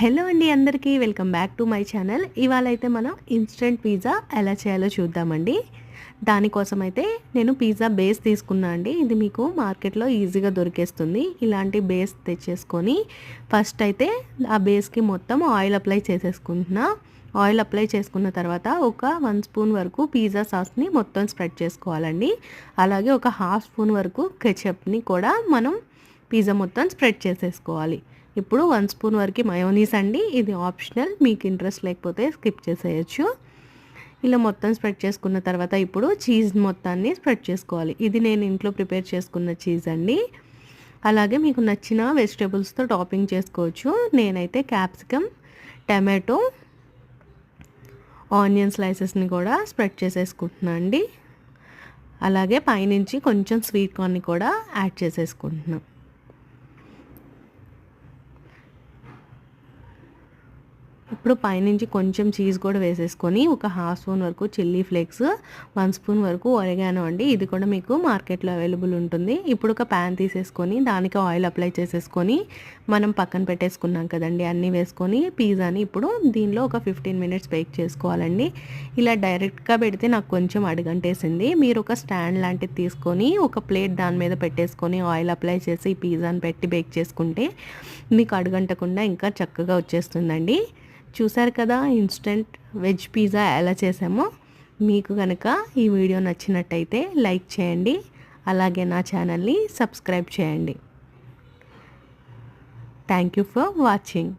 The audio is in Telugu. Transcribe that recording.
హలో అండి అందరికీ welcome back to my channel. ఇవాళ అయితే మనం ఇన్స్టెంట్ పిజ్జా ఎలా చేయాలో చూద్దామండి. దానికోసం అయితే నేను పిజ్జా బేస్ తీసుకున్నా అండి. ఇది మీకు మార్కెట్లో ఈజీగా దొరికేస్తుంది. ఇలాంటి బేస్ తెచ్చేసుకొని ఫస్ట్ అయితే ఆ బేస్కి మొత్తం ఆయిల్ అప్లై చేసేసుకుంటున్నా. ఆయిల్ అప్లై చేసుకున్న తర్వాత ఒక వన్ స్పూన్ వరకు పిజ్జా సాస్ని మొత్తం స్ప్రెడ్ చేసుకోవాలండి. అలాగే ఒక హాఫ్ స్పూన్ వరకు కెచప్ని కూడా మనం పిజ్జా మొత్తం స్ప్రెడ్ చేసేసుకోవాలి. ఇప్పుడు వన్ స్పూన్ వరకు మయోనీస్ అండి. ఇది ఆప్షనల్ మీకు ఇంట్రెస్ట్ లేకపోతే స్కిప్ చేసేయచ్చు. ఇలా మొత్తం స్ప్రెడ్ చేసుకున్న తర్వాత ఇప్పుడు చీజ్ మొత్తాన్ని స్ప్రెడ్ చేసుకోవాలి. ఇది నేను ఇంట్లో ప్రిపేర్ చేసుకున్న చీజ్ అండి. అలాగే మీకు నచ్చిన వెజిటేబుల్స్తో టాపింగ్ చేసుకోవచ్చు. నేనైతే క్యాప్సికమ్ టమాటో ఆనియన్ స్లైసెస్ని కూడా స్ప్రెడ్ చేసేసుకుంటున్నాను అండి. అలాగే పైనుంచి కొంచెం స్వీట్ కార్న్ని కూడా యాడ్ చేసేసుకుంటున్నాను ఇప్పుడు పైనుంచి కొంచెం చీజ్ కూడా వేసేసుకొని ఒక హాఫ్ స్పూన్ వరకు చిల్లీ ఫ్లేక్స్ వన్ స్పూన్ వరకు ఒరిగానో అండి. ఇది కూడా మీకు మార్కెట్లో అవైలబుల్ ఉంటుంది. ఇప్పుడు ఒక ప్యాన్ తీసేసుకొని దానికి ఆయిల్ అప్లై చేసేసుకొని మనం పక్కన పెట్టేసుకున్నాం కదండి. అన్నీ వేసుకొని పిజ్జాని ఇప్పుడు దీనిలో ఒక ఫిఫ్టీన్ మినిట్స్ బేక్ చేసుకోవాలండి. ఇలా డైరెక్ట్గా పెడితే నాకు కొంచెం అడుగంటేసింది. మీరు ఒక స్టాండ్ లాంటిది తీసుకొని ఒక ప్లేట్ దాని మీద పెట్టేసుకొని ఆయిల్ అప్లై చేసి పిజ్జాని పెట్టి బేక్ చేసుకుంటే మీకు అడుగంటకుండా ఇంకా చక్కగా వచ్చేస్తుందండి. చూసారు కదా ఇన్స్టెంట్ వెజ్ పిజ్జా ఎలా చేసామో? మీకు కనుక ఈ వీడియో నచ్చినట్టయితే లైక్ చేయండి అలాగే నా ఛానల్ని సబ్స్క్రైబ్ చేయండి. Thank you for watching